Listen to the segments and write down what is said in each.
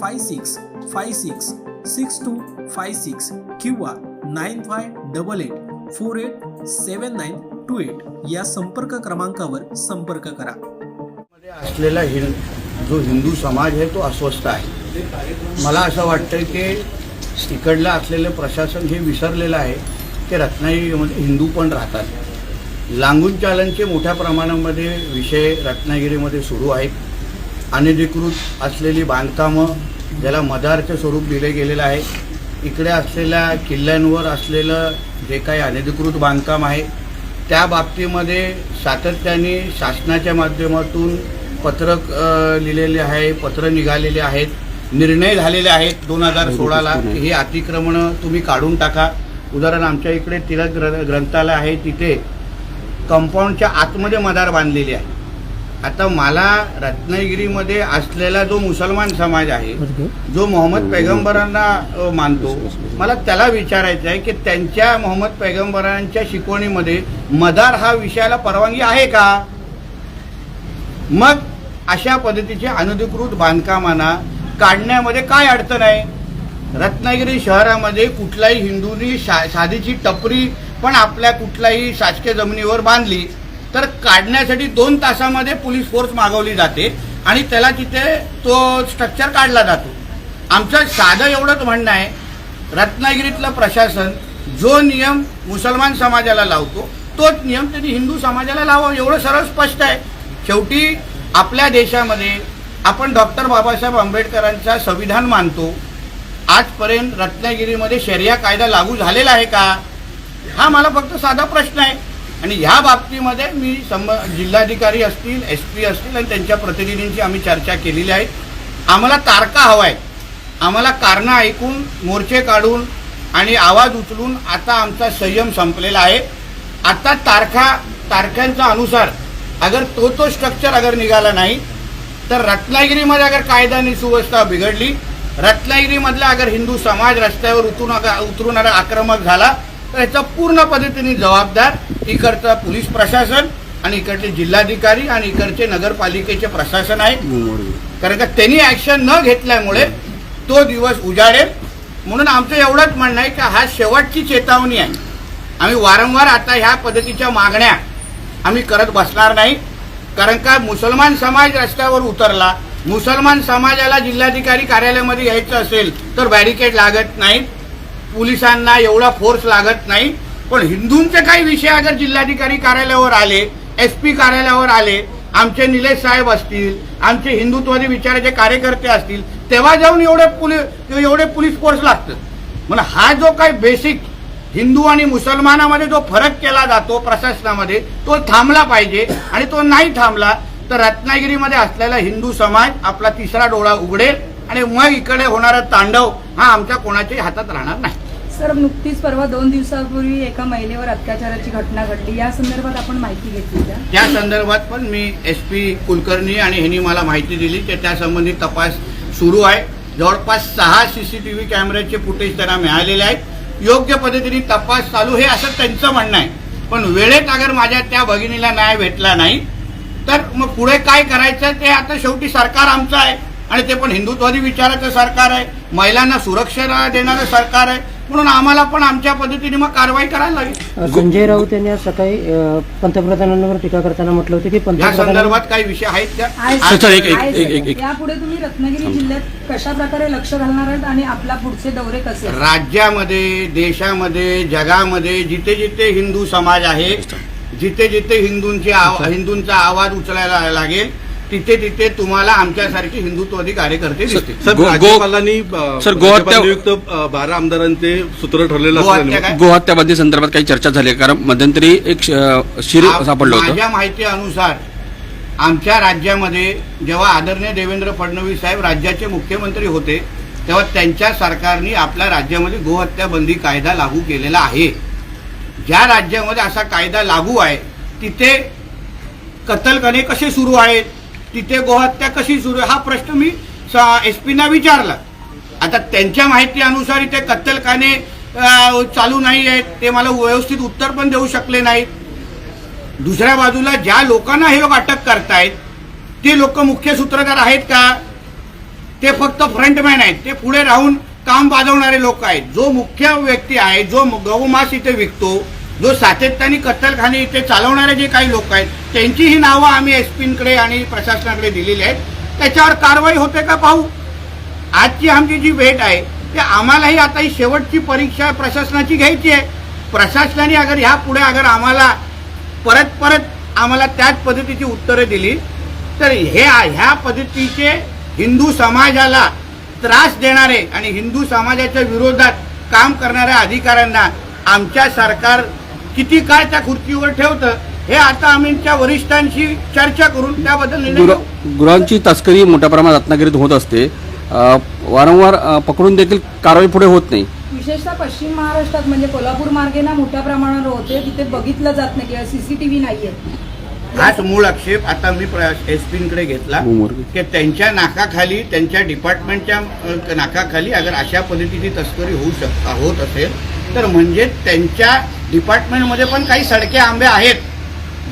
five six five six six two five six किंवा nine five double eight four eight seven nine two eight या संपर्क क्रमांकावर संपर्क करा. असलेला हिं जो हिंदू समाज आहे तो अस्वस्थ आहे. मला असं वाटतं की तिकडला असलेलं प्रशासन हे विसरलेलं आहे की रत्नागिरीमध्ये हिंदू पण राहतात. लांगून चालनचे मोठ्या प्रमाणामध्ये विषय रत्नागिरीमध्ये सुरू आहेत. अनधिकृत असलेली बांधकामं ज्याला मदारचं स्वरूप दिले गेलेलं आहे. इकडे असलेल्या किल्ल्यांवर असलेलं जे काही अनधिकृत बांधकाम आहे त्या बाबतीमध्ये सातत्याने शासनाच्या माध्यमातून पत्रक लिहिलेले आहे पत्र निघालेले आहेत. निर्णय झालेले आहेत दोन हजार सोळाला. हे अतिक्रमणं तुम्ही काढून टाका. उदाहरण आमच्या इकडे तिलक ग्र ग्रंथालय आहे तिथे कंपाऊंडच्या आतमध्ये मदार बांधलेली आहे. आता मला रत्नागिरीमध्ये असलेला जो मुसलमान समाज आहे जो मोहम्मद पैगंबरांना मानतो मला त्याला विचारायचं आहे की त्यांच्या मोहम्मद पैगंबरांच्या शिकवणीमध्ये मदार हा विषयाला परवानगी आहे का? मग अशा पद्धतीचे अनधिकृत बांधकामांना काढण्यामध्ये काय अडचण आहे? रत्नागिरी शहरामध्ये कुठल्याही हिंदूंनी शा साधीची टपरी पण आपल्या कुठल्याही शासकीय जमिनीवर बांधली. तर काढण्यासाठी दोन तासामध्ये पोलीस फोर्स मागवली जाते आणि त्याला तिथे तो स्ट्रक्चर काढला जातो. आमचं साधं एवढंच म्हणणं आहे रत्नागिरीतलं प्रशासन जो नियम मुसलमान समाजाला लावतो तोच नियम त्यांनी हिंदू समाजाला लावावा एवढं सरळ स्पष्ट आहे. शेवटी आपल्या देशामध्ये आपण डॉक्टर बाबासाहेब आंबेडकरांचा संविधान मानतो. आजपर्यंत रत्नागिरीमध्ये शर्या कायदा लागू झालेला आहे का? हा मला फक्त साधा प्रश्न आहे. आणि ह्या बाबतीमध्ये मी संब जिल्हाधिकारी असतील एस पी असतील आणि त्यांच्या प्रतिनिधींची आम्ही चर्चा केलेली आहे. आम्हाला तारका हवा आहे आम्हाला कारणं ऐकून मोर्चे काढून आणि आवाज उचलून आता आमचा संयम संपलेला आहे. आता तारखा तारख्यांचा अनुसार अगर तो तो स्ट्रक्चर अगर निघाला नाही तर रत्नागिरीमध्ये अगर कायदा आणि सुव्यवस्था बिघडली रत्नागिरीमधला अगर हिंदू समाज रस्त्यावर उतरून उतरून आक्रमक झाला तर याचा पूर्ण पद्धतीने जबाबदार इकडचं पोलीस प्रशासन आणि इकडचे जिल्हाधिकारी आणि इकडचे नगरपालिकेचे प्रशासन आहे कारण का त्यांनी ऍक्शन न घेतल्यामुळे तो दिवस उजाडेल. म्हणून आमचं एवढंच म्हणणं आहे की हा शेवटची चेतावणी आहे. आम्ही वारंवार आता ह्या पद्धतीच्या मागण्या आम्ही करत बसणार नाही. कारण का मुसलमान समाज रस्त्यावर उतरला मुसलमान समाजाला जिल्हाधिकारी कार्यालयामध्ये यायचं असेल तर बॅरिकेड लागत नाहीत पोलिसांना एवढा फोर्स लागत नाही. पण हिंदूंचे काही विषय अगर जिल्हाधिकारी कार्यालयावर आले एस पी कार्यालयावर आले आमचे निलेश साहेब असतील आमचे हिंदुत्वादी विचाराचे कार्यकर्ते असतील तेव्हा जाऊन एवढे पोलीस एवढे पोलीस फोर्स लागतं म्हणून हा जो काही बेसिक हिंदू आणि मुसलमानामध्ये जो फरक केला जातो प्रशासनामध्ये तो थांबला पाहिजे. आणि तो नाही थांबला तर रत्नागिरीमध्ये असलेला हिंदू समाज आपला तिसरा डोळा उघडेल आणि मग इकडे होणारा तांडव हा आमच्या कोणाच्याही हातात राहणार नाही. सर नुकतीच परवा दोन दिवसापूर्वी एका महिलेवर अत्याचाराची घटना घडली. या संदर्भात आपण माहिती घेतली का? त्या संदर्भात पण मी एस पी कुलकर्णी आणि ह्यांनी मला माहिती दिली. की त्यासंबंधी तपास सुरू आहे. जवळपास सहा सी सी टी व्ही कॅमेऱ्याचे फुटेज त्यांना मिळालेले आहेत. योग्य पद्धतीने तपास चालू हे असं त्यांचं म्हणणं आहे. पण वेळेत अगर माझ्या त्या भगिनीला न्याय भेटला नाही तर मग पुढे काय करायचं ते आता शेवटी सरकार आमचं आहे. आणि ते पण हिंदुत्वादी विचाराचं सरकार आहे. महिलांना सुरक्षा देणारं सरकार आहे. म्हणून आम्हाला पण आमच्या पद्धतीने मग कारवाई करायला लागेल. संजय राऊत यांनी आज सकाळी अ, पंतप्रधानांवर टीका करताना म्हटलं होतं की या पंतप्रधान संदर्भात काही विषय आहेत का? आहे सर, एक- एक- आहे, एक- सर. एक- एक- यापुढे तुम्ही रत्नागिरी जिल्ह्यात कशा प्रकारे लक्ष घालणार आहात आणि आपला पुढचे दौरे कसे असतील? राज्यामध्ये देशामध्ये जगामध्ये जिथे जिथे हिंदू समाज आहे जिथे जिथे हिंदूंची आव- हिंदूंचा आवाज उचलायला लागेल तिथे तिथे तुम्हाला आमच्यासारखे हिंदुत्ववादी कार्यकर्ते दिसतील सर गो- गो- राज्यपालांनी अ, सर, गोहत्या- राज्यपाल नियुक्त अ, बारा आमदारांचे सूत्र ठरलेलं गोहत्या असल्याने काय? गोहत्या बंदी संदर्भात काही चर्चा झाली आहे? कारण मध्यंतरी एक श- शिर सापडलं होतं माझ्या माहितीनुसार आमच्या राज्यामध्ये जेव्हा आदरणीय देवेंद्र फडणवीस साहेब राज्याचे मुख्यमंत्री होते तेव्हा त्यांच्या सरकारने आपल्या राज्यामध्ये गोहत्या बंदी कायदा लागू केलेला आहे ज्या राज्यामध्ये असा कायदा लागू आहे तिथे कत्तलखाने कसे सुरू आहेत तिथे गोहत्या कशी सुरू हा प्रश्न मी एस पीना विचारला. आता त्यांच्या माहितीनुसार इथे कत्तलखाने चालू नाही आहेत ते मला व्यवस्थित उत्तर पण देऊ शकले नाहीत. दुसऱ्या बाजूला ज्या लोकांना हे लोक अटक करतायत ते लोक मुख्य सूत्रधार आहेत का? ते फक्त फ्रंटमॅन आहेत ते पुढे राहून काम बाजवणारे लोक आहेत. जो मुख्य व्यक्ती आहे जो गौमास इथे विकतो जो सातत्याने कत्तलखाने इथे चालवणारे जे काही लोक आहेत त्यांचीही नावं आम्ही एसपींकडे आणि प्रशासनाकडे दिलेली आहेत. त्याच्यावर कारवाई होते का पाहू? आजची आमची जी भेट आहे ते आम्हालाही आता ही शेवटची परीक्षा प्रशासनाची घ्यायची आहे. प्रशासनाने अगर ह्या पुढे अगर आम्हाला परत परत आम्हाला त्याच पद्धतीची उत्तरं दिली तर हे ह्या पद्धतीचे हिंदू समाजाला त्रास देणारे आणि हिंदू समाजाच्या विरोधात काम करणाऱ्या अधिकाऱ्यांना आमच्या सरकार किती काळ त्या खुर्चीवर ठेवतं हे आता आमच्या वरिष्ठांशी चर्चा करून त्याबद्दल निर्णय गुरांची तस्करी मोठ्या प्रमाणात रत्नागिरीत होत असते. अ, वारंवार पकडून देखील कारवाई पुढे होत नाही. विशेषतः पश्चिम महाराष्ट्रात म्हणजे कोल्हापूर मार्गे ना मोठ्या प्रमाणावर होते. तिथे बघितलं जात नाही किंवा सीसीटीव्ही नाहीये. हाच मूळ आक्षेप आता मी एस पीकडे घेतला. की त्यांच्या नाकाखाली त्यांच्या डिपार्टमेंटच्या नाकाखाली अगर अशा पद्धतीची तस्करी होऊ शक होत असेल तर म्हणजे त्यांच्या डिपार्टमेंटमध्ये पण काही सडके आंबे आहेत.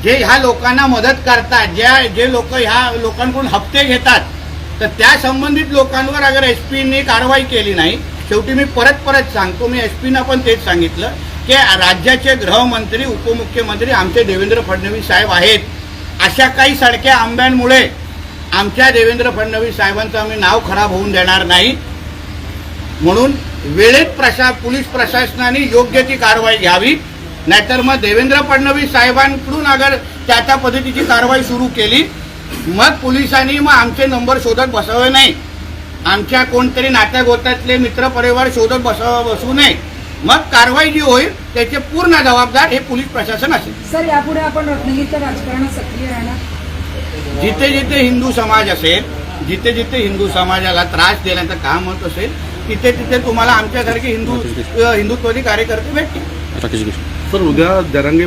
जे ह्या लोकांना मदत करतात ज्या जे लोक ह्या लोकांकडून हप्ते घेतात तर त्या संबंधित लोकांवर अगर एस पीने कारवाई केली नाही शेवटी मी परत परत सांगतो मी एस पीनं पण तेच सांगितलं की राज्याचे गृहमंत्री उपमुख्यमंत्री आमचे देवेंद्र फडणवीस साहेब आहेत. अशा काही सडक्या आंब्यांमुळे आमच्या देवेंद्र फडणवीस साहेबांचं आम्ही नाव खराब होऊन देणार नाही. म्हणून वेळेत प्रशा पोलीस प्रशासनाने योग्य ती कारवाई घ्यावी. नाहीतर मग देवेंद्र फडणवीस साहेबांकडून अगर त्या त्या पद्धतीची कारवाई सुरू केली मग पोलिसांनी मग आमचे नंबर शोधत बसावे नाही. आमच्या कोणतरी नात्या गोत्यातले मित्रपरिवार शोधत बसावं बसू नये. मग कारवाई जी होईल त्याचे पूर्ण जबाबदार हे पोलीस प्रशासन असेल. सर यापुढे आपण रत्नागिरीच्या राजकारणात सक्रिय राहणार? जिथे जिथे हिंदू समाज असेल जिथे जिथे हिंदू समाजाला त्रास देण्याचं काम होत असेल तिथे तिथे तुम्हाला आमच्यासारखे हिंदू हिंदुत्वादी कार्यकर्ते भेटतील. तर सर उद्या जरांगे